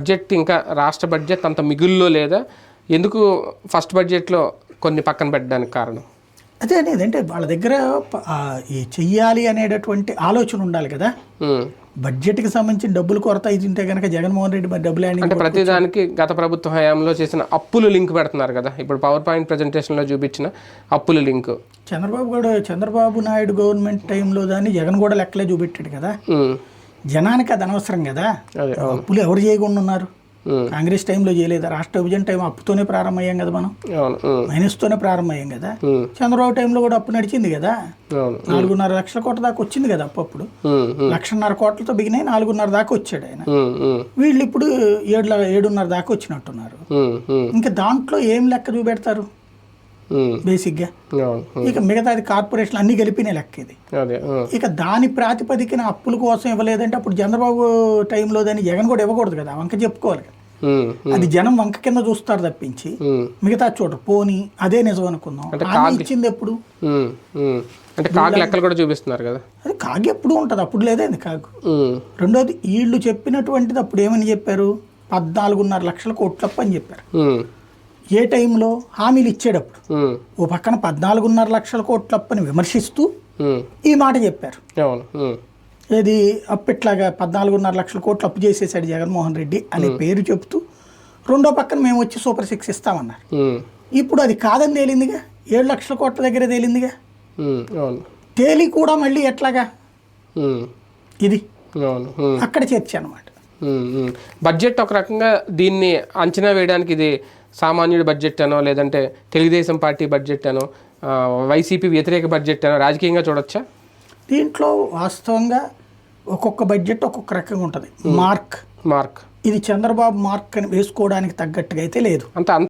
Budget ఇంకా రాష్ట్ర budget అంత మిగుల్లో లేదా? ఎందుకు ఫస్ట్ బడ్జెట్లో కొన్ని పక్కన పెట్టడానికి కారణం? అదే అనేది అంటే వాళ్ళ దగ్గర ఈ చెయ్యాలి అనేటటువంటి ఆలోచన ఉండాలి కదా. బడ్జెట్కి సంబంధించిన డబ్బులు కొరత ఇది ఉంటే కనుక జగన్మోహన్ రెడ్డి మరి డబ్బులు అంటే ప్రతిదానికి గత ప్రభుత్వ హయాంలో చేసిన అప్పులు లింక్ పెడుతున్నారు కదా. ఇప్పుడు పవర్ పాయింట్ ప్రజెంటేషన్లో చూపించిన అప్పుల లింక్. చంద్రబాబు కూడా చంద్రబాబు నాయుడు గవర్నమెంట్ టైంలో దాన్ని జగన్ కూడా లెక్కలే చూపెట్టాడు కదా. జనానికి అది అనవసరం కదా అప్పులు ఎవరు చేయకుండా ఉన్నారు. కాంగ్రెస్ టైంలో చేయలేదా రాష్ట్ర విభజన టైం అప్పుతోనే ప్రారంభమయ్యాం కదా మనం. మైనస్తోనే ప్రారంభమయ్యాం కదా. చంద్రబాబు టైంలో కూడా అప్పు నడిచింది కదా నాలుగున్నర లక్షల కోట్ల దాకా వచ్చింది కదా అప్పు అప్పుడు. లక్షన్నర కోట్లతో బిగినాయి నాలుగున్నర దాకా వచ్చాడు ఆయన. వీళ్ళు ఇప్పుడు ఏడు ఏడున్నర దాకా వచ్చినట్టున్నారు. ఇంకా దాంట్లో ఏం లెక్క చూపెడతారు. బేసిక్గా అవును ఉమ్. ఇక మిగతాది కార్పొరేషన్ అన్ని కలిపిన లెక్క ఇది ఉమ్. ఇక దాని ప్రాతిపదికన అప్పుల కోసం ఇవ్వలేదంటే అప్పుడు చంద్రబాబు టైంలో దాన్ని జగన్ కూడా ఇవ్వకూడదు కదా వంక చెప్పుకోవాలి కదా. అది జనం వంక కింద చూస్తారు తప్పించి. మిగతా చోట పోని అదే నిజం అనుకుందాం ఇచ్చింది ఎప్పుడు. అంటే కాకి లెక్కలు కూడా చూపిస్తున్నారు కదా అది కాగి ఎప్పుడు ఉంటుంది అప్పుడు లేదండి కాగు. రెండోది వీళ్ళు చెప్పినటువంటిది అప్పుడు ఏమని చెప్పారు పద్నాలుగున్నర లక్షల కోట్లప్పు అని చెప్పారు. ఏ టైంలో హామీలు ఇచ్చేటప్పుడు. ఓ పక్కన పద్నాలుగున్నర లక్షల కోట్లప్పని విమర్శిస్తూ ఉమ్. ఈ మాట చెప్పారు. ఏది అప్పట్లాగా పద్నాలుగున్నర లక్షల కోట్లు అప్పు చేసేసాడు జగన్మోహన్ రెడ్డి అనే పేరు చెప్తూ రెండో పక్కన మేము వచ్చి సూపర్ సిక్స్ ఇస్తామన్నారు. ఇప్పుడు అది కాదని తేలిందిగా ఏడు లక్షల కోట్ల దగ్గర తేలిందిగా తేలి కూడా మళ్ళీ ఎట్లాగా. ఇది. అక్కడ చర్చ అనమాట. బడ్జెట్ ఒక రకంగా దీన్ని అంచనా వేయడానికి ఇది సామాన్యుడి బడ్జెట్ అనో లేదంటే తెలుగుదేశం పార్టీ బడ్జెట్ అనో వైసీపీ వ్యతిరేక బడ్జెట్ అనో రాజకీయంగా చూడొచ్చా? దీంట్లో వాస్తవంగా ఒక్కొక్క బడ్జెట్ ఒక్కొక్క రకంగా ఉంటుంది. మార్క్ మార్క్ ఇది చంద్రబాబు మార్క్ అని వేసుకోవడానికి తగ్గట్టుగా అయితే లేదు. అంత అంత